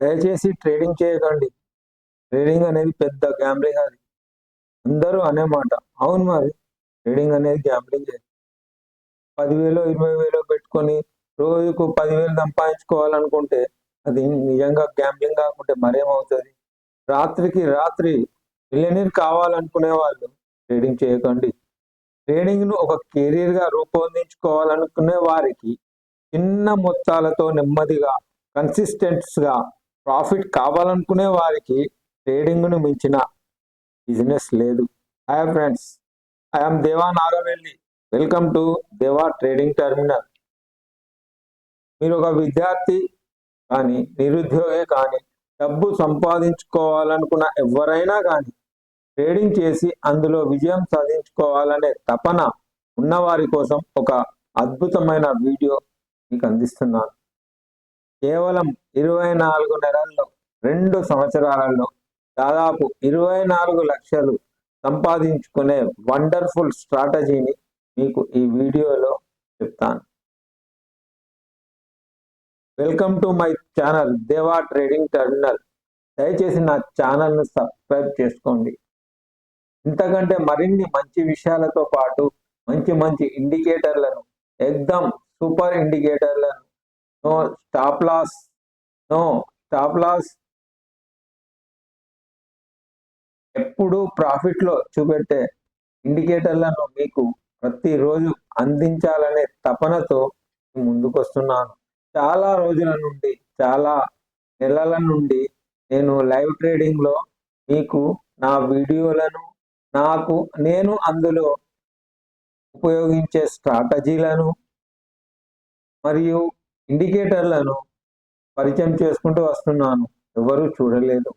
దయచేసి ట్రేడింగ్ చేయకండి. ట్రేడింగ్ అనేది పెద్ద గ్యాంబ్లింగ్ అది. అందరూ అనే మాట. అవును మరి ట్రేడింగ్ అనేది గ్యాంబ్లింగ్ పదివేలు ఇరవై వేలు పెట్టుకొని రోజుకు పదివేలు సంపాదించుకోవాలనుకుంటే అది నిజంగా గ్యాంబ్లింగ్ కాకుంటే మరేమవుతుంది? రాత్రికి రాత్రి మిలియనీర్ కావాలనుకునే వాళ్ళు ట్రేడింగ్ చేయకండి. ట్రేడింగ్ను ఒక కెరీర్గా రూపొందించుకోవాలనుకునే వారికి చిన్న మొత్తాలతో నెమ్మదిగా కన్సిస్టెంట్స్గా ప్రాఫిట్ కావాలనుకునే వారికి ట్రేడింగ్ను మించిన బిజినెస్ లేదు. Hi friends I'm Deva Nagavelli welcome to Deva trading terminal. మీరు ఒక విద్యార్థి కానీ నిరుద్యోగే కానీ డబ్బు సంపాదించుకోవాలనుకున్న ఎవరైనా కానీ ట్రేడింగ్ చేసి అందులో విజయం సాధించుకోవాలనే తపన ఉన్నవారి కోసం ఒక అద్భుతమైన వీడియో మీకు అందిస్తున్నాను. కేవలం ఇరవై నాలుగు నెలల్లో రెండు సంవత్సరాలలో దాదాపు ఇరవై నాలుగు లక్షలు సంపాదించుకునే వండర్ఫుల్ స్ట్రాటజీని మీకు ఈ వీడియోలో చెప్తాను. Welcome to my channel Deva trading terminal. దయచేసి నా ఛానల్ను సబ్స్క్రైబ్ చేసుకోండి. ఇంతకంటే మరిన్ని మంచి విషయాలతో పాటు మంచి మంచి ఇండికేటర్లను ఎగ్దమ్ super ఇండికేటర్లను no stop loss no stop loss ఎప్పుడు ప్రాఫిట్లో చూపెట్టే ఇండికేటర్లను మీకు ప్రతిరోజు అందించాలనే తపనతో ముందుకు వస్తున్నాను చాలా రోజుల నుండి చాలా నెలల నుండి నేను లైవ్ ట్రేడింగ్లో మీకు నా వీడియోలను నాకు నేను అందులో ఉపయోగించే స్ట్రాటజీలను మరియు ఇండికేటర్లను పరిచయం చేసుకుంటూ వస్తున్నాను. ఎవరు చూడలేదు.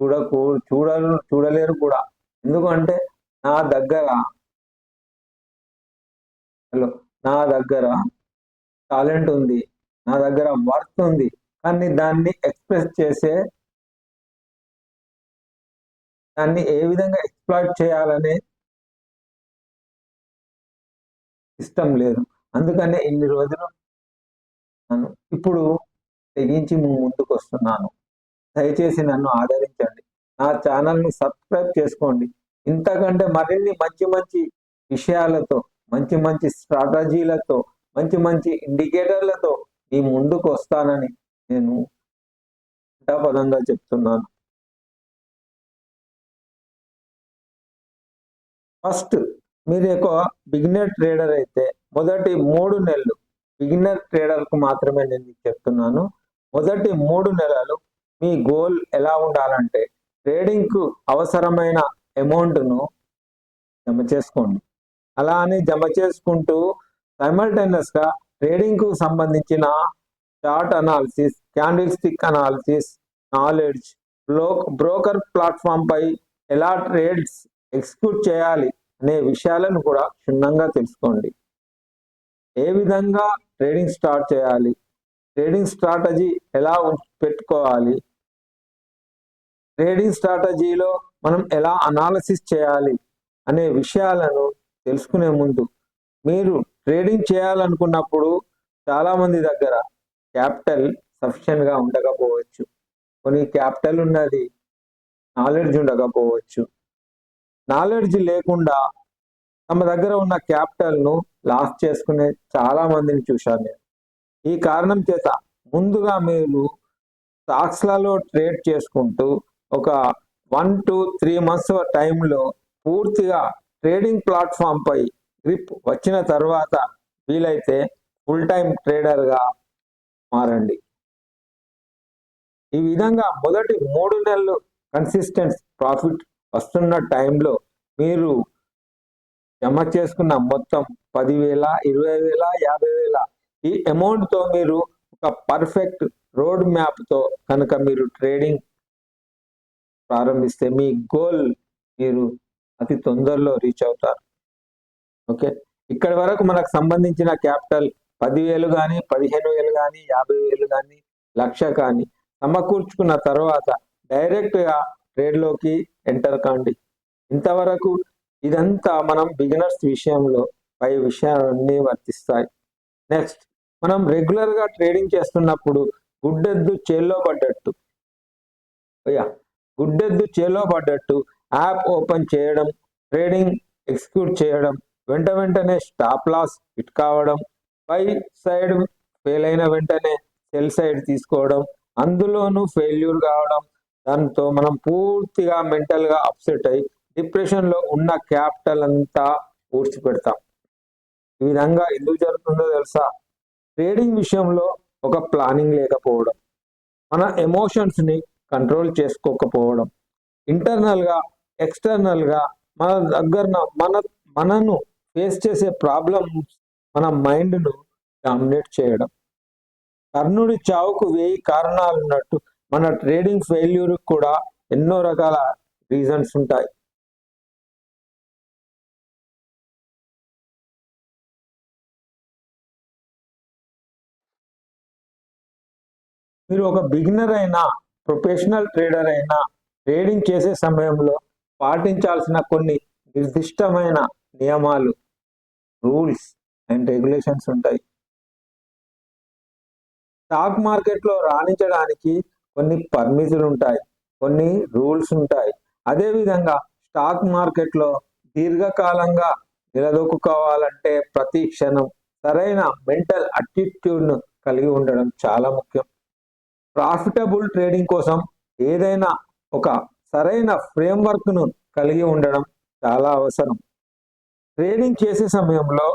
చూడకూ చూడ చూడలేరు కూడా. ఎందుకంటే నా దగ్గర హలో నా దగ్గర టాలెంట్ ఉంది. నా దగ్గర వర్త్ ఉంది. కానీ దాన్ని ఎక్స్ప్రెస్ చేసే దాన్ని ఏ విధంగా ఎక్స్ప్లాయిట్ చేయాలనే ఇష్టం లేదు. అందుకనే ఇన్ని రోజులు నన్ను ఇప్పుడు తెగించి ముందుకు వస్తున్నాను దయచేసి నన్ను ఆదరించండి. నా ఛానల్ని సబ్స్క్రైబ్ చేసుకోండి. ఇంతకంటే మరిన్ని మంచి మంచి విషయాలతో మంచి మంచి స్ట్రాటజీలతో మంచి మంచి ఇండికేటర్లతో మీ ముందుకు వస్తానని నేను పదంగా చెప్తున్నాను. ఫస్ట్ మీరు ఒక బిగినర్ ట్రేడర్ అయితే మొదటి మూడు నెలలు బిగినర్ ట్రేడర్కు మాత్రమే నేను మీకు చెప్తున్నాను. మొదటి మూడు నెలలు మీ గోల్ ఎలా ఉండాలంటే ట్రేడింగ్కు అవసరమైన అమౌంట్ను జమ చేసుకోండి. అలా అని జమ చేసుకుంటూ సైమల్టైనస్గా ట్రేడింగ్కు సంబంధించిన chart analysis candlestick analysis knowledge blow broker platform పై ఎలా ట్రేడ్స్ ఎగ్జిక్యూట్ చేయాలి అనే విషయాలను కూడా క్షుణ్ణంగా తెలుసుకోండి. ఏ విధంగా ట్రేడింగ్ స్టార్ట్ చేయాలి? ట్రేడింగ్ స్ట్రాటజీ ఎలా పెట్టుకోవాలి? ట్రేడింగ్ స్ట్రాటజీలో మనం ఎలా అనాలసిస్ చేయాలి అనే విషయాలను తెలుసుకునే ముందు మీరు ట్రేడింగ్ చేయాలనుకున్నప్పుడు చాలామంది దగ్గర క్యాపిటల్ సఫిషియెంట్గా ఉండకపోవచ్చు. కొన్ని క్యాపిటల్ ఉన్నది నాలెడ్జ్ ఉండకపోవచ్చు. నాలెడ్జ్ లేకుండా తమ దగ్గర ఉన్న క్యాపిటల్ను లాస్ చేసుకునే చాలా మందిని చూశాను నేను. ఈ కారణం చేత ముందుగా మీరు స్టాక్స్లలో ట్రేడ్ చేసుకుంటూ ఒక వన్ టు త్రీ మంత్స్ టైంలో పూర్తిగా ట్రేడింగ్ ప్లాట్ఫామ్ పై గ్రిప్ వచ్చిన తర్వాత వీలైతే ఫుల్ టైం ట్రేడర్గా మారండి. ఈ విధంగా మొదటి మూడు నెలలు కన్సిస్టెంట్ ప్రాఫిట్ వస్తున్న టైంలో మీరు జమ చేసుకున్న మొత్తం పదివేల ఇరవై వేల యాభై వేల ఈ అమౌంట్తో మీరు ఒక పర్ఫెక్ట్ రోడ్ మ్యాప్తో కనుక మీరు ట్రేడింగ్ ప్రారంభిస్తే మీ గోల్ మీరు అతి తొందరలో రీచ్ అవుతారు. ఓకే ఇక్కడి వరకు మనకు సంబంధించిన క్యాపిటల్ పదివేలు కానీ పదిహేను వేలు కానీ యాభై వేలు కానీ లక్ష కానీ సమకూర్చుకున్న తర్వాత డైరెక్ట్గా ట్రేడ్లోకి ఎంటర్ కాండి. ఇంతవరకు ఇదంతా మనం బిగినర్స్ విషయంలో పై విషయాలన్నీ వర్తిస్తాయి. నెక్స్ట్ మనం రెగ్యులర్గా ట్రేడింగ్ చేస్తున్నప్పుడు గుడ్డెద్దు చేల్లో పడ్డట్టు. అయ్యా గుడ్డెద్దు చేలో పడ్డట్టు యాప్ ఓపెన్ చేయడం ట్రేడింగ్ ఎగ్జిక్యూట్ చేయడం వెంట వెంటనే స్టాప్ లాస్ హిట్ కావడం పై సైడ్ ఫెయిల్ అయిన వెంటనే సెల్ సైడ్ తీసుకోవడం అందులోనూ ఫెయిల్యూర్ కావడం దాంతో మనం పూర్తిగా మెంటల్గా అప్సెట్ అయి డిప్రెషన్లో ఉన్న క్యాపిటల్ అంతా ఊడ్చిపెడతాం. ఈ విధంగా ఎందుకు జరుగుతుందో తెలుసా? ట్రేడింగ్ విషయంలో ఒక ప్లానింగ్ లేకపోవడం. మన ఎమోషన్స్ని కంట్రోల్ చేసుకోకపోవడం. ఇంటర్నల్గా ఎక్స్టర్నల్గా మన దగ్గరన మన మనను ఫేస్ చేసే ప్రాబ్లమ్స్ మన మైండ్ను డామినేట్ చేయడం. కర్ణుడి చావుకు వేయి కారణాలు ఉన్నట్టు మన ట్రేడింగ్ ఫెయిల్యూర్కి కూడా ఎన్నో రకాల రీజన్స్ ఉంటాయి. మీరు ఒక బిగినర్ అయినా ప్రొఫెషనల్ ట్రేడర్ అయినా ట్రేడింగ్ చేసే సమయంలో పాటించాల్సిన కొన్ని నిర్దిష్టమైన నియమాలు రూల్స్ అండ్ రెగ్యులేషన్స్ ఉంటాయి. స్టాక్ మార్కెట్లో రాణించడానికి కొన్ని పర్మిషన్లు ఉంటాయి కొన్ని రూల్స్ ఉంటాయి. అదేవిధంగా స్టాక్ మార్కెట్లో దీర్ఘకాలంగా నిలదొక్కుకోవాలంటే ప్రతి క్షణం సరైన మెంటల్ అటిట్యూడ్ను కలిగి ఉండడం చాలా ముఖ్యం. ప్రాఫిటబుల్ ట్రేడింగ్ కోసం ఏదైనా ఒక సరైన ఫ్రేమ్వర్క్ను కలిగి ఉండడం చాలా అవసరం. ట్రేడింగ్ చేసే సమయంలో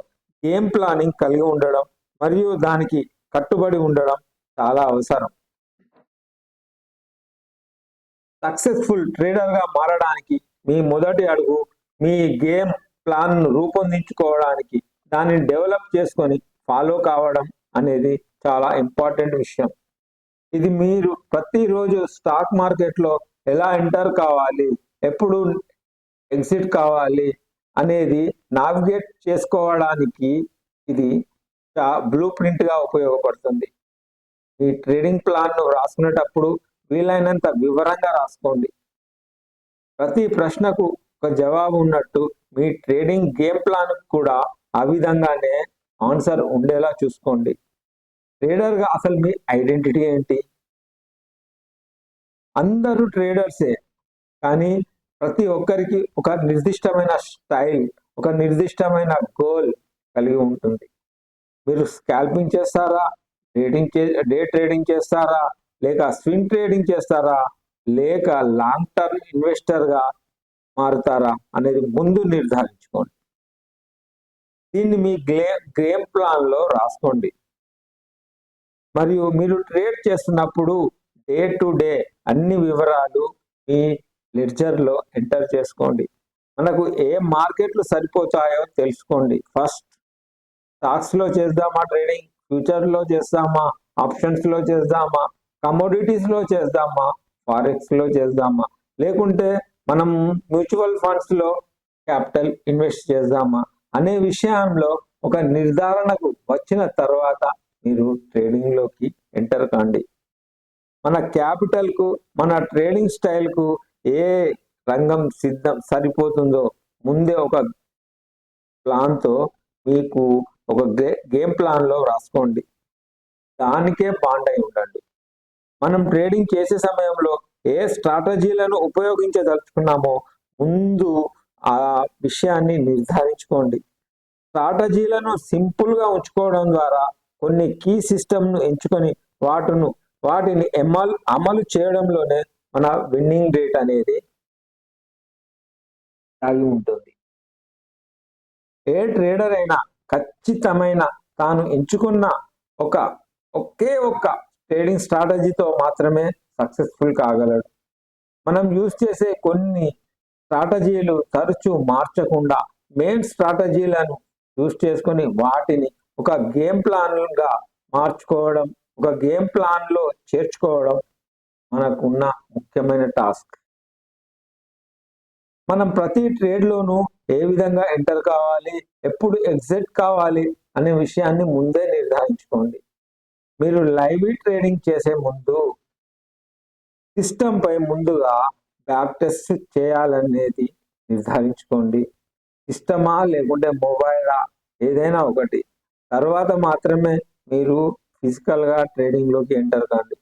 గేమ్ ప్లానింగ్ కలిగి ఉండడం మరియు దానికి కట్టుబడి ఉండడం చాలా అవసరం. సక్సెస్ఫుల్ ట్రేడర్గా మారడానికి మీ మొదటి అడుగు మీ గేమ్ ప్లాన్ను రూపొందించుకోవడానికి దానిని డెవలప్ చేసుకొని ఫాలో కావడం అనేది చాలా ఇంపార్టెంట్ విషయం. ఇది మీరు ప్రతిరోజు స్టాక్ మార్కెట్లో ఎలా ఎంటర్ కావాలి ఎప్పుడు ఎగ్జిట్ కావాలి అనేది నావిగేట్ చేసుకోవడానికి ఇది బ్లూ ప్రింట్గా ఉపయోగపడుతుంది. ఈ ట్రేడింగ్ ప్లాన్ను రాసుకునేటప్పుడు వీలైనంత వివరంగా రాసుకోండి. ప్రతి ప్రశ్నకు ఒక జవాబు ఉన్నట్టు మీ ట్రేడింగ్ గేమ్ ప్లాన్ కూడా ఆ విధంగానే ఆన్సర్ ఉండేలా చూసుకోండి. ట్రేడర్గా అసలు మీ ఐడెంటిటీ ఏంటి? అందరూ ట్రేడర్సే. కానీ ప్రతి ఒక్కరికి ఒక నిర్దిష్టమైన స్టైల్ ఒక నిర్దిష్టమైన గోల్ కలిగి ఉంటుంది. మీరు స్కాల్పింగ్ చేస్తారా? ట్రేడింగ్ చే డే ట్రేడింగ్ చేస్తారా? లేక స్వింగ్ ట్రేడింగ్ చేస్తారా? లేక లాంగ్ టర్మ్ ఇన్వెస్టర్గా మారుతారా? అనేది ముందు నిర్ధారించుకోండి. దీన్ని మీ గ్లే గేమ్ ప్లాన్లో రాసుకోండి. మరియు మీరు ట్రేడ్ చేస్తున్నప్పుడు డే టు డే అన్ని వివరాలు మీ లెడ్జర్లో ఎంటర్ చేసుకోండి. మనకు ఏ మార్కెట్లు సరిపోతాయో తెలుసుకోండి. ఫస్ట్ స్టాక్స్లో చేద్దామా ట్రేడింగ్? ఫ్యూచర్లో చేద్దామా? ఆప్షన్స్లో చేద్దామా? కమోడిటీస్లో చేద్దామా? ఫారెక్స్లో చేద్దామా? లేకుంటే మనం మ్యూచువల్ ఫండ్స్లో క్యాపిటల్ ఇన్వెస్ట్ చేద్దామా? అనే విషయంలో ఒక నిర్ధారణకు వచ్చిన తర్వాత మీరు ట్రేడింగ్లోకి ఎంటర్ కాండి. మన క్యాపిటల్కు మన ట్రేడింగ్ స్టైల్కు ఏ రంగం సిద్ధం సరిపోతుందో ముందే ఒక ప్లాన్తో మీకు ఒక గే గేమ్ ప్లాన్లో రాసుకోండి. దానికే బాండ్ అయి ఉండండి. మనం ట్రేడింగ్ చేసే సమయంలో ఏ స్ట్రాటజీలను ఉపయోగించదలుచుకున్నామో ముందు ఆ విషయాన్ని నిర్ధారించుకోండి. స్ట్రాటజీలను సింపుల్గా ఉంచుకోవడం ద్వారా కొన్ని కీ సిస్టమ్ను ఎంచుకొని వాటిను వాటిని అమలు అమలు చేయడంలోనే మన విన్నింగ్ రేట్ అనేది దాగి ఉంటుంది. ఏ ట్రేడర్ అయినా ఖచ్చితమైన తాను ఎంచుకున్న ఒక ఒకే ఒక్క ట్రేడింగ్ స్ట్రాటజీతో మాత్రమే సక్సెస్ఫుల్ కాగలడు. మనం యూజ్ చేసే కొన్ని స్ట్రాటజీలు తరచూ మార్చకుండా మెయిన్ స్ట్రాటజీలను యూజ్ చేసుకొని వాటిని ఒక గేమ్ ప్లాన్గా మార్చుకోవడం ఒక గేమ్ ప్లాన్లో చేర్చుకోవడం మనకున్న ముఖ్యమైన టాస్క్. మనం ప్రతి ట్రేడ్లోనూ ఏ విధంగా ఎంటర్ కావాలి ఎప్పుడు ఎగ్జిట్ కావాలి అనే విషయాన్ని ముందే నిర్ధారించుకోండి. మీరు లైవ్ ట్రేడింగ్ చేసే ముందు సిస్టంపై ముందుగా బ్యాక్ టెస్ట్ చేయాలనేది నిర్ధారించుకోండి. సిస్టమా లేకుంటే మొబైలా? ఏదైనా ఒకటి. తర్వాత మాత్రమే మీరు ఫిజికల్గా ట్రేడింగ్లోకి ఎంటర్ కాండి.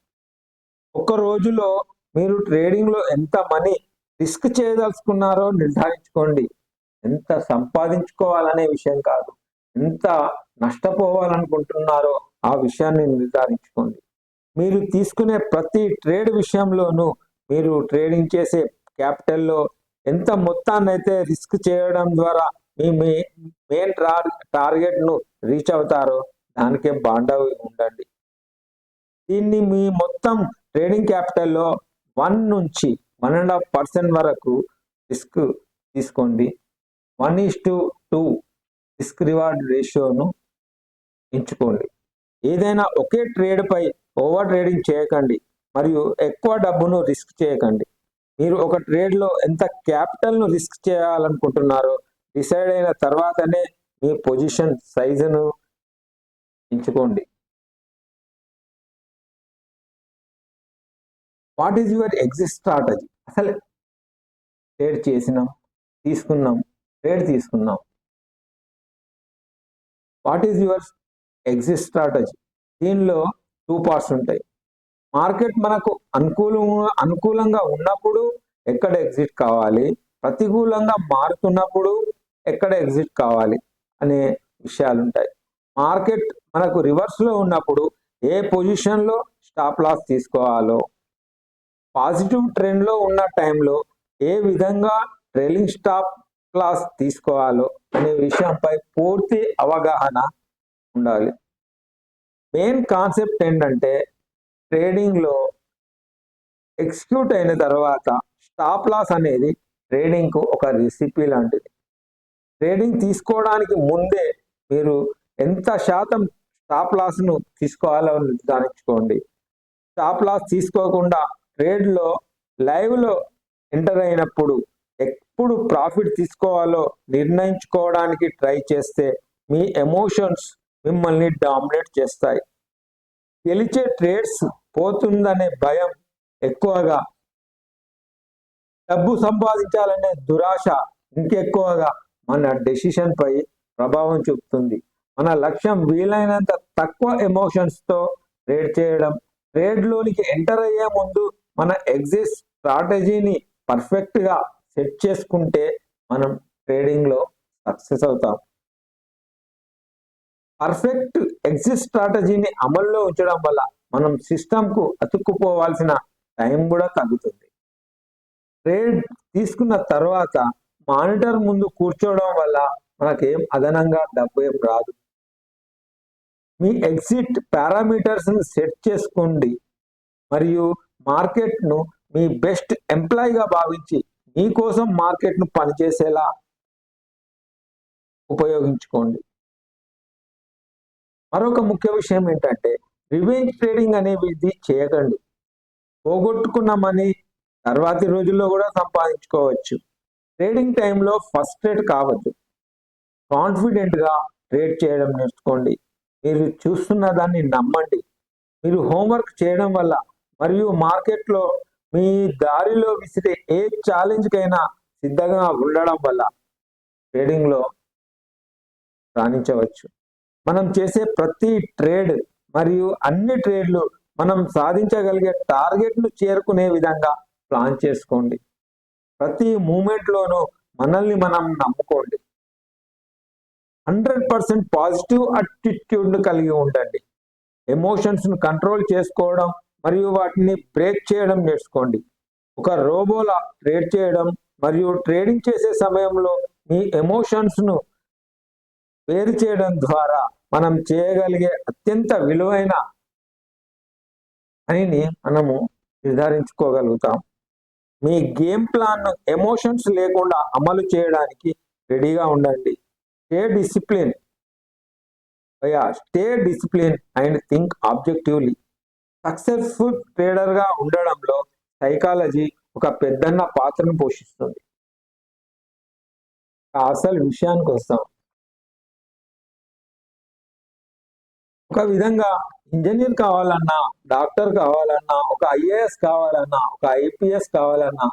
ఒక్క రోజులో మీరు ట్రేడింగ్లో ఎంత మనీ రిస్క్ చేయదలుచుకున్నారో నిర్ధారించుకోండి. ఎంత సంపాదించుకోవాలనే విషయం కాదు. ఎంత నష్టపోవాలనుకుంటున్నారో ఆ విషయాన్ని నిర్ధారించుకోండి. మీరు తీసుకునే ప్రతి ట్రేడ్ విషయంలోనూ మీరు ట్రేడింగ్ చేసే క్యాపిటల్లో ఎంత మొత్తాన్ని అయితే రిస్క్ చేయడం ద్వారా మీ మెయిన్ టార్గెట్ను రీచ్ అవుతారో దానికే బాండవి ఉండండి. దీన్ని మీ మొత్తం ట్రేడింగ్ క్యాపిటల్లో వన్ నుంచి వన్ అండ్ హాఫ్ పర్సెంట్ వరకు రిస్క్ తీసుకోండి. One is to two risk reward రేషియోను ఎంచుకోండి. ఏదైనా ఒకే ట్రేడ్పై ఓవర్ ట్రేడింగ్ చేయకండి మరియు ఎక్కువ డబ్బును రిస్క్ చేయకండి. మీరు ఒక ట్రేడ్లో ఎంత క్యాపిటల్ను రిస్క్ చేయాలనుకుంటున్నారో డిసైడ్ అయిన తర్వాతనే మీ పొజిషన్ సైజును ఎంచుకోండి. What is your exit strategy అసలు ట్రేడ్ చేసినాం తీసుకున్నాం ట్రేడ్ తీసుకున్నాం. What is your exit strategy దీనిలో టూ పార్ట్స్ ఉంటాయి. మార్కెట్ మనకు అనుకూలంగా అనుకూలంగా ఉన్నప్పుడు ఎక్కడ ఎగ్జిట్ కావాలి? ప్రతికూలంగా మారుతున్నప్పుడు ఎక్కడ ఎగ్జిట్ కావాలి? అనే విషయాలు ఉంటాయి మార్కెట్ మనకు రివర్స్లో ఉన్నప్పుడు ఏ పొజిషన్లో స్టాప్ లాస్ తీసుకోవాలో పాజిటివ్ ట్రెండ్లో ఉన్న టైంలో ఏ విధంగా ట్రైలింగ్ స్టాప్ లాస్ తీసుకోవాలో అనే విషయంపై పూర్తి అవగాహన ఉండాలి. మెయిన్ కాన్సెప్ట్ ఏంటంటే ట్రేడింగ్లో ఎగ్జిక్యూట్ అయిన తర్వాత స్టాప్ లాస్ అనేది ట్రేడింగ్కు ఒక రెసిపీ లాంటిది. ట్రేడింగ్ తీసుకోవడానికి ముందే మీరు ఎంత శాతం స్టాప్ లాస్ను తీసుకోవాలో నిర్ధారించుకోండి. స్టాప్ లాస్ తీసుకోకుండా ట్రేడ్లో లైవ్లో ఎంటర్ అయినప్పుడు ఎప్పుడు ప్రాఫిట్ తీసుకోవాలో నిర్ణయించుకోవడానికి ట్రై చేస్తే మీ ఎమోషన్స్ మిమ్మల్ని డామినేట్ చేస్తాయి. గెలిచే ట్రేడ్స్ పోతుందనే భయం ఎక్కువగా డబ్బు సంపాదించాలనే దురాశ ఇంకెక్కువగా మన డెసిషన్ పై ప్రభావం చూపుతుంది. మన లక్ష్యం వీలైనంత తక్కువ ఎమోషన్స్తో ట్రేడ్ చేయడం ట్రేడ్లోనికి ఎంటర్ అయ్యే ముందు మన ఎగ్జిట్ స్ట్రాటజీని పర్ఫెక్ట్గా సెట్ చేసుకుంటే మనం ట్రేడింగ్లో సక్సెస్ అవుతాం. పర్ఫెక్ట్ ఎగ్జిట్ స్ట్రాటజీని అమల్లో ఉంచడం వల్ల మనం సిస్టమ్కు అతుక్కుపోవాల్సిన టైం కూడా తగ్గుతుంది. ట్రేడ్ తీసుకున్న తర్వాత మానిటర్ ముందు కూర్చోవడం వల్ల మనకేం అదనంగా డబ్బు ఏం రాదు. మీ ఎగ్జిట్ పారామీటర్స్ని సెట్ చేసుకోండి. మరియు మార్కెట్ను మీ బెస్ట్ ఎంప్లాయీగా భావించి మీకోసం మార్కెట్ను పనిచేసేలా ఉపయోగించుకోండి. మరొక ముఖ్య విషయం ఏంటంటే రివెంజ్ ట్రేడింగ్ అనేది చేయకండి. పోగొట్టుకున్న మనీ తర్వాతి రోజుల్లో కూడా సంపాదించుకోవచ్చు. ట్రేడింగ్ టైంలో ఫస్ట్ ట్రేడ్ కావద్దు. కాన్ఫిడెంట్గా ట్రేడ్ చేయడం నేర్చుకోండి. మీరు చూస్తున్న దాన్ని నమ్మండి. మీరు హోంవర్క్ చేయడం వల్ల మరియు మార్కెట్లో మీ దారిలో విసిరే ఏ ఛాలెంజ్కైనా సిద్ధంగా ఉండడం వల్ల ట్రేడింగ్లో రాణించవచ్చు. మనం చేసే ప్రతి ట్రేడ్ మరియు అన్ని ట్రేడ్లు మనం సాధించగలిగే టార్గెట్ను చేరుకునే విధంగా ప్లాన్ చేసుకోండి. ప్రతి మూమెంట్లోనూ మనల్ని మనం నమ్ముకోండి. హండ్రెడ్ పర్సెంట్ పాజిటివ్ అటిట్యూడ్ను కలిగి ఉండండి. ఎమోషన్స్ను కంట్రోల్ చేసుకోవడం మరియు వాటిని బ్రేక్ చేయడం నేర్చుకోండి. ఒక రోబోలా ట్రేడ్ చేయడం మరియు ట్రేడింగ్ చేసే సమయంలో మీ ఎమోషన్స్ను వేరు చేయడం ద్వారా మనం చేయగలిగే అత్యంత విలువైన పనిని మనము నిర్ధారించుకోగలుగుతాం. మీ గేమ్ ప్లాన్ ఎమోషన్స్ లేకుండా అమలు చేయడానికి రెడీగా ఉండండి. Stay discipline. అయ్యా stay discipline and think objectively. Successful ట్రేడర్గా ఉండడంలో సైకాలజీ ఒక పెద్దన్న పాత్రను పోషిస్తుంది. అసలు విషయానికి వస్తాం ఒక విధంగా ఇంజనీర్ కావాలన్నా డాక్టర్ కావాలన్నా ఒక ఐఏఎస్ కావాలన్నా ఒక ఐపీఎస్ కావాలన్నా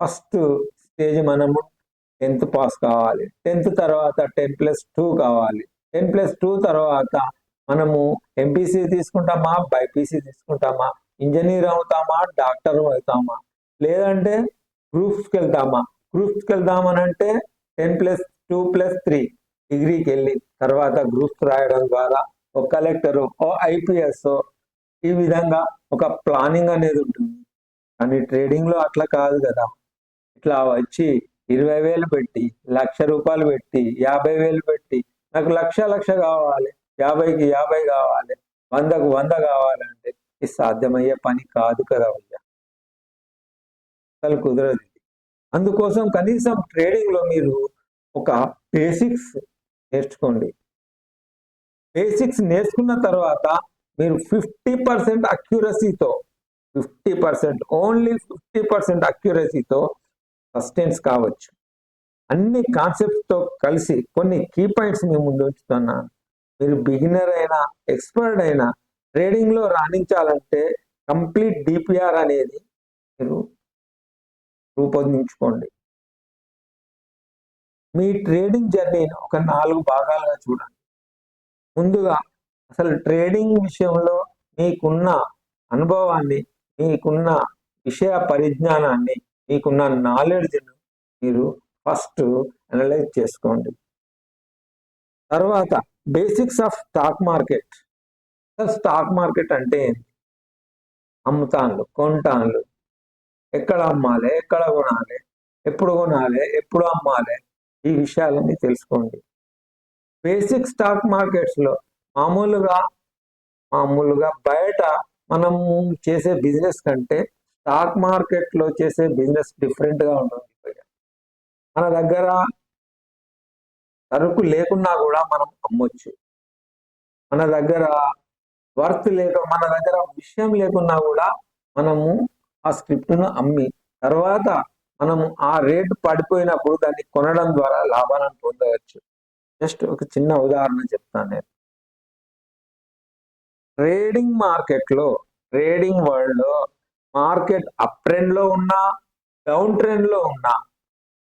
ఫస్ట్ స్టేజ్ మనము టెన్త్ పాస్ కావాలి. టెన్త్ తర్వాత టెన్ ప్లస్ టూ కావాలి. టెన్ ప్లస్ టూ తర్వాత మనము ఎంపీసీ తీసుకుంటామా బైపీసీ తీసుకుంటామా ఇంజనీర్ అవుతామా డాక్టర్ అవుతామా లేదంటే గ్రూప్స్కి వెళ్తామా. గ్రూప్స్కి వెళ్దామని అంటే ten plus two plus three డిగ్రీకి వెళ్ళి తర్వాత గ్రూప్స్ రాయడం ద్వారా ఒక కలెక్టర్ ఓ ఐపీఎస్ ఈ విధంగా ఒక ప్లానింగ్ అనేది ఉంటుంది. కానీ ట్రేడింగ్లో అట్లా కాదు కదా. ఇట్లా వచ్చి ఇరవై వేలు పెట్టి లక్ష రూపాయలు పెట్టి యాభై వేలు పెట్టి నాకు లక్ష లక్ష కావాలి యాభైకి యాభై కావాలి వందకు వంద కావాలంటే ఇది సాధ్యమయ్యే పని కాదు కదా అయ్యా. అసలు కుదరదు అందుకోసం కనీసం ట్రేడింగ్లో మీరు ఒక బేసిక్స్ నేర్చుకోండి. బేసిక్స్ నేర్చుకున్న తర్వాత మీరు fifty percent అక్యురసీతో fifty percent only fifty percent అక్యురసీతో sustains కావచ్చు. అన్ని కాన్సెప్ట్స్తో కలిసి కొన్ని కీ పాయింట్స్ మీ ముందు ఉంచుతున్నాను మీరు బిగినర్ అయినా ఎక్స్పర్ట్ అయినా ట్రేడింగ్లో రాణించాలంటే కంప్లీట్ డిపిఆర్ అనేది మీరు రూపొందించుకోండి. మీ ట్రేడింగ్ జర్నీని ఒక నాలుగు భాగాలుగా చూడండి. ముందుగా అసలు ట్రేడింగ్ విషయంలో మీకున్న అనుభవాన్ని మీకున్న విషయ పరిజ్ఞానాన్ని మీకున్న నాలెడ్జ్ను మీరు ఫస్ట్ అనలైజ్ చేసుకోండి. తర్వాత basics of stock market. Stock market అంటే ఏంటి? అమ్ముతాన్లు కొంటాన్లు ఎక్కడ అమ్మాలి ఎక్కడ కొనాలి ఎప్పుడు కొనాలి ఎప్పుడు అమ్మాలి ఈ విషయాలన్నీ తెలుసుకోండి. బేసిక్ స్టాక్ మార్కెట్స్లో మామూలుగా మామూలుగా బయట మనం చేసే బిజినెస్ కంటే స్టాక్ మార్కెట్లో చేసే బిజినెస్ డిఫరెంట్గా ఉంటుంది మన దగ్గర సరుకు లేకున్నా కూడా మనం అమ్మొచ్చు. మన దగ్గర వర్త్ లేక మన దగ్గర విషయం లేకున్నా కూడా మనము ఆ స్క్రిప్ట్ను అమ్మి తర్వాత మనము ఆ రేటు పడిపోయినప్పుడు దాన్ని కొనడం ద్వారా లాభాలను పొందవచ్చు. జస్ట్ ఒక చిన్న ఉదాహరణ చెప్తాను నేను. ట్రేడింగ్ మార్కెట్లో ట్రేడింగ్ వరల్డ్లో మార్కెట్ అప్ ట్రెండ్లో ఉన్నా డౌన్ ట్రెండ్లో ఉన్నా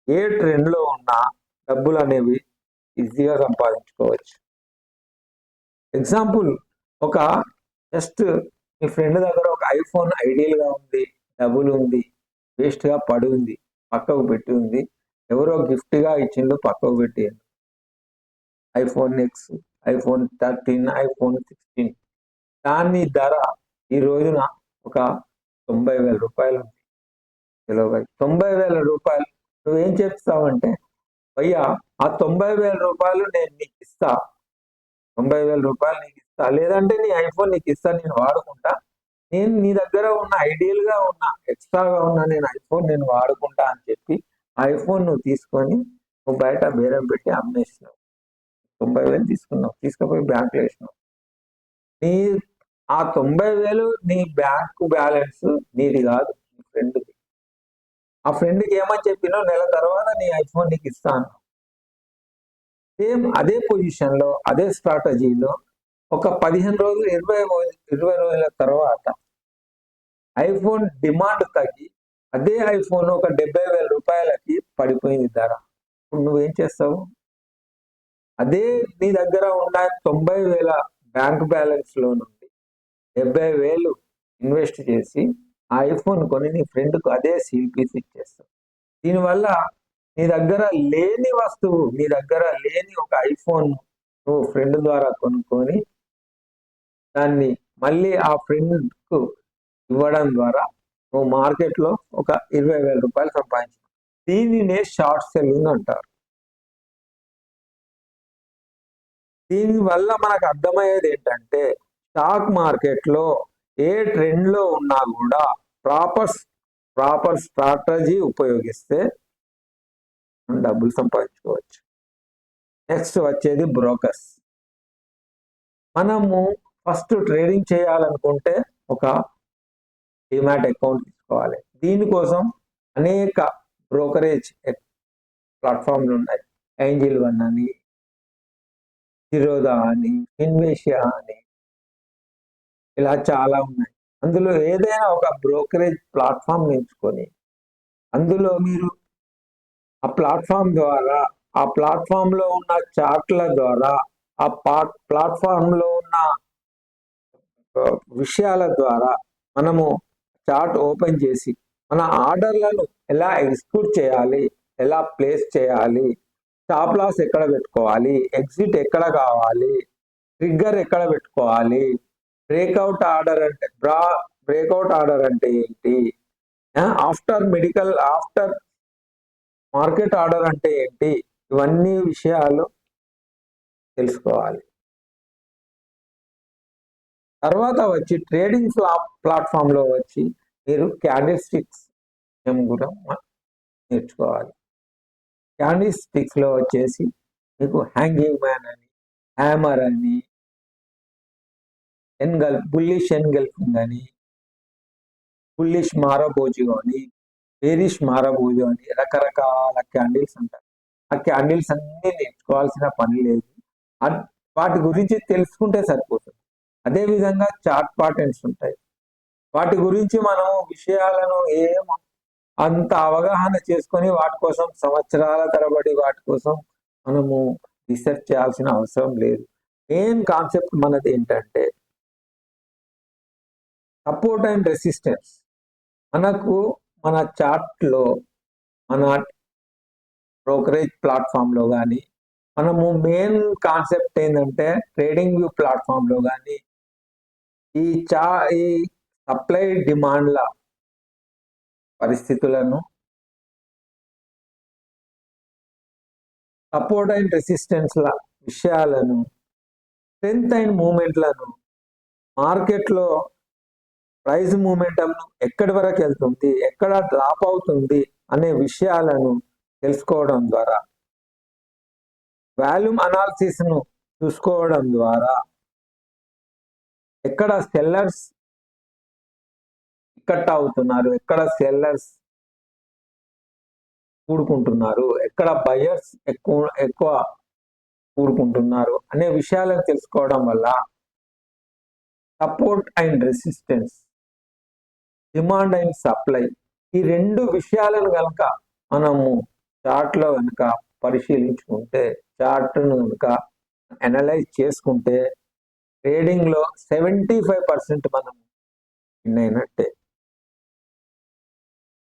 ఏ ట్రెండ్లో ఉన్నా డబ్బులు అనేవి ఈజీగా సంపాదించుకోవచ్చు. ఎగ్జాంపుల్ ఒక జస్ట్ మీ ఫ్రెండ్ దగ్గర ఒక ఐఫోన్ ఐడియల్గా ఉంది డబ్బులు ఉంది వేస్ట్గా పడి ఉంది పక్కకు పెట్టి ఉంది ఎవరో గిఫ్ట్గా ఇచ్చిండు పక్కకు పెట్టి iPhone X iPhone thirteen iPhone sixteen. దాని ధర ఈ రోజున ఒక తొంభై వేల రూపాయలు ఉంది. తెలుగు తొంభై వేల రూపాయలు. నువ్వేం చెప్తావంటే అయ్యా ఆ తొంభై వేల రూపాయలు నేను నీకు ఇస్తా. తొంభై వేల రూపాయలు నీకు ఇస్తా. లేదంటే నీ ఐఫోన్ నీకు ఇస్తా నేను వాడుకుంటా. నేను నీ దగ్గర ఉన్న ఐడియల్గా ఉన్న ఎక్స్ట్రాగా ఉన్న నేను ఐఫోన్ నేను వాడుకుంటా అని చెప్పి ఐఫోన్ నువ్వు తీసుకొని నువ్వు బయట బేరం పెట్టి అమ్మేసినావు. తొంభై వేలు తీసుకున్నావు. తీసుకుపోయి బ్యాంకులో వేసినావు. నీ ఆ తొంభై వేలు నీ బ్యాంకు బ్యాలెన్స్ నీది కాదు నీ ఫ్రెండ్ది. ఆ ఫ్రెండ్కి ఏమని చెప్పినావు? నెల తర్వాత నీ ఐఫోన్ నీకు ఇస్తాను సేమ్ అదే పొజిషన్లో అదే స్ట్రాటజీలో ఒక పదిహేను రోజులు ఇరవై రోజులు ఇరవై రోజుల తర్వాత ఐఫోన్ డిమాండ్ తగ్గి అదే ఐఫోన్ ఒక డెబ్బై వేల రూపాయలకి పడిపోయింది ధర. ఇప్పుడు నువ్వేం చేస్తావు? అదే నీ దగ్గర ఉన్న తొంభై వేల బ్యాంక్ బ్యాలెన్స్లో నుండి డెబ్బై వేలు ఇన్వెస్ట్ చేసి ఆ ఐఫోన్ కొని నీ ఫ్రెండ్కు అదే సీల్ పీస్ ఇచ్చేస్తావు. దీనివల్ల నీ దగ్గర లేని వస్తువు నీ దగ్గర లేని ఒక ఐఫోన్ నువ్వు ఫ్రెండ్ ద్వారా కొనుక్కొని దాన్ని మళ్ళీ ఆ ఫ్రెండ్కు ఇవ్వడం ద్వారా నువ్వు మార్కెట్లో ఒక ఇరవై వేల రూపాయలు సంపాదించు. దీనినే షార్ట్ సెల్లింగ్ అంటారు. దీనివల్ల మనకు అర్థమయ్యేది ఏంటంటే స్టాక్ మార్కెట్లో ఏ ట్రెండ్లో ఉన్నా కూడా ప్రాపర్ ప్రాపర్ స్ట్రాటజీ ఉపయోగిస్తే డబ్బులు సంపాదించుకోవచ్చు. నెక్స్ట్ వచ్చేది బ్రోకర్స్ మనము ఫస్ట్ ట్రేడింగ్ చేయాలనుకుంటే ఒక డిమాట్ అకౌంట్ తీసుకోవాలి. దీనికోసం అనేక బ్రోకరేజ్ ప్లాట్ఫామ్లు ఉన్నాయి. ఏంజిల్ వన్ అని జిరోదా అని ఇన్వేషియా అని ఇలా చాలా ఉన్నాయి. అందులో ఏదైనా ఒక బ్రోకరేజ్ ప్లాట్ఫామ్ ఎంచుకొని అందులో మీరు ఆ ప్లాట్ఫామ్ ద్వారా ఆ ప్లాట్ఫామ్లో ఉన్న చార్ట్ల ద్వారా ఆ పాట్ ప్లాట్ఫామ్లో ఉన్న విషయాల ద్వారా మనము చార్ట్ ఓపెన్ చేసి మన ఆర్డర్లను ఎలా ఎగ్జిక్యూట్ చేయాలి ఎలా ప్లేస్ చేయాలి స్టాప్ లాస్ ఎక్కడ పెట్టుకోవాలి? ఎగ్జిట్ ఎక్కడ కావాలి? ట్రిగ్గర్ ఎక్కడ పెట్టుకోవాలి? బ్రేక్అవుట్ ఆర్డర్ అంటే బ్రా బ్రేక్అవుట్ ఆర్డర్ అంటే ఏంటి? After medical after market order అంటే ఏంటి? ఇవన్నీ విషయాలు తెలుసుకోవాలి. తర్వాత వచ్చి ట్రేడింగ్ ప్లాట్ఫామ్లో వచ్చి మీరు క్యాండిల్ స్టిక్స్ కూడా నేర్చుకోవాలి. క్యాండిల్ స్టిక్స్లో వచ్చేసి మీకు హ్యాంగింగ్ మ్యాన్ అని హ్యామర్ అని ఎన్గల్ బుల్లిష్ ఎన్గల్ఫింగ్ అని బుల్లిష్ మారబోజు అని బేరిష్ మారబోజు అని రకరకాల క్యాండిల్స్ ఉంటాయి. ఆ క్యాండిల్స్ అన్నీ నేర్చుకోవాల్సిన పని లేదు. వాటి గురించి తెలుసుకుంటే సరిపోతుంది. అదే విధంగా చార్ట్ ఉంటాయి. వాటి గురించి మనం విషయాలను ఏం అంత అవగాహన చేసుకొని వాటి కోసం సంవత్సరాల తరబడి వాటి కోసం మనము రీసెర్చ్ చేయాల్సిన అవసరం లేదు. మెయిన్ కాన్సెప్ట్ మనది ఏంటంటే సపోర్ట్ అండ్ రెసిస్టెన్స్. మనకు మన చార్ట్లో మన బ్రోకరేజ్ ప్లాట్ఫామ్లో కానీ మనము మెయిన్ కాన్సెప్ట్ ఏంటంటే ట్రేడింగ్ వ్యూ ప్లాట్ఫామ్లో కానీ ఈ చా ఈ సప్లై డిమాండ్ల పరిస్థితులను సపోర్ట్ అండ్ రెసిస్టెన్స్ల విషయాలను స్ట్రెంత్ అండ్ మూమెంట్లను మార్కెట్లో ప్రైజ్ మూమెంటంను ఎక్కడి వరకు వెళ్తుంది ఎక్కడ డ్రాప్ అవుతుంది అనే విషయాలను తెలుసుకోవడం ద్వారా వాల్యూమ్ అనాలిసిస్ను చూసుకోవడం ద్వారా ఎక్కడ సెల్లర్స్ కట్ అవుతున్నారు ఎక్కడ సెల్లర్స్ కూడుకుంటున్నారు ఎక్కడ బయర్స్ ఎక్కువ ఎక్కువ కూడుకుంటున్నారు అనే విషయాలను తెలుసుకోవడం వల్ల support and resistance demand and supply ఈ రెండు విషయాలను కనుక మనము చార్ట్లో కనుక పరిశీలించుకుంటే చార్ట్ను కనుక అనలైజ్ చేసుకుంటే ట్రేడింగ్లో సెవెంటీ ఫైవ్ పర్సెంట్ మనం విన్ అయినట్టే.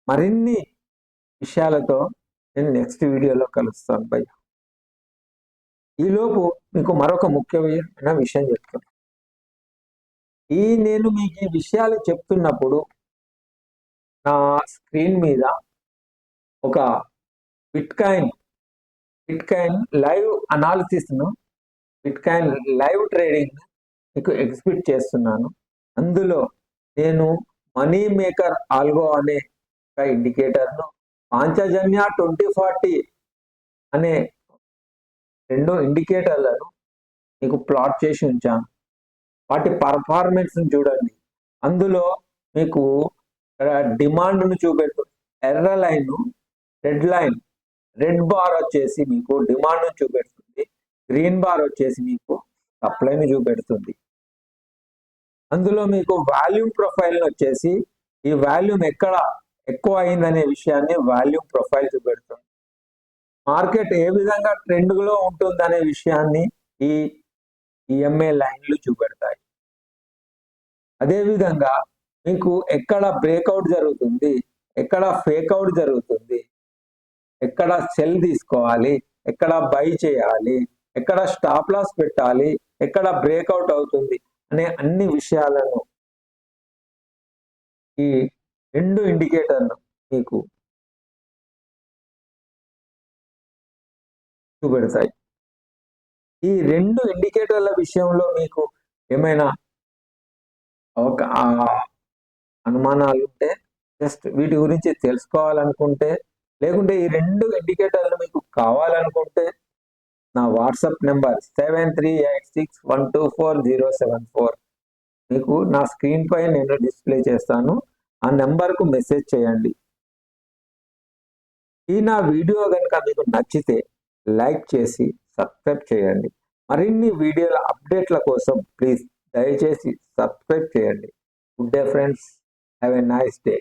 మరిన్ని విషయాలతో నేను నెక్స్ట్ వీడియోలో కలుస్తాను. బై ఈలోపు మీకు మరొక ముఖ్యమైన విషయం చెప్తాను ఈ నేను మీకు ఈ విషయాలు చెప్తున్నప్పుడు నా స్క్రీన్ మీద ఒక బిట్కాయిన్ బిట్కాయిన్ లైవ్ అనాలిసిస్ను బిట్కాయిన్ లైవ్ ట్రేడింగ్ మీకు ఎగ్జిబిట్ చేస్తున్నాను. అందులో నేను మనీ మేకర్ ఆల్గో అనే ఇండికేటర్ను పాంచజన్య ట్వంటీ ఫార్టీ అనే రెండు ఇండికేటర్లను మీకు ప్లాట్ చేసి ఉంచాను. వాటి పర్ఫార్మెన్స్ని చూడండి. అందులో మీకు డిమాండ్ను చూపెట్టు. ఎర్ర line red line red bar వచ్చేసి మీకు డిమాండ్ను చూపెడుతుంది. గ్రీన్ బార్ వచ్చేసి మీకు సప్లైని చూపెడుతుంది. అందులో మీకు వాల్యూమ్ ప్రొఫైల్ వచ్చేసి ఈ వాల్యూమ్ ఎక్కడ ఎక్కువ అయిందనే విషయాన్ని వాల్యూమ్ ప్రొఫైల్ చూపెడుతుంది. మార్కెట్ ఏ విధంగా ట్రెండ్లో ఉంటుందనే విషయాన్ని ఈ ఈఎంఏ లైన్లు చూపెడతాయి. అదేవిధంగా మీకు ఎక్కడ బ్రేక్అవుట్ జరుగుతుంది ఎక్కడ ఫేక్ అవుట్ జరుగుతుంది ఎక్కడ సెల్ తీసుకోవాలి ఎక్కడ బై చేయాలి ఎక్కడ స్టాప్ లాస్ పెట్టాలి ఎక్కడ బ్రేక్అవుట్ అవుతుంది అనే అన్ని విషయాలను ఈ రెండు ఇండికేటర్లు మీకు చూపెడతాయి. ఈ రెండు ఇండికేటర్ల విషయంలో మీకు ఏమైనా ఒక అనుమానాలు ఉంటే జస్ట్ వీటి గురించి తెలుసుకోవాలనుకుంటే లేకుంటే ఈ రెండు ఇండికేటర్లు మీకు కావాలనుకుంటే నా WhatsApp number seven three eight six one two four zero seven four మీకు నా స్క్రీన్ పై నేను డిస్ప్లే చేస్తాను. ఆ నెంబర్కు మెసేజ్ చేయండి. ఈ నా వీడియో కనుక మీకు నచ్చితే లైక్ చేసి సబ్స్క్రైబ్ చేయండి. మరిన్ని వీడియోల అప్డేట్ల కోసం ప్లీజ్ దయచేసి సబ్స్క్రైబ్ చేయండి. Good day friends. Have a nice day.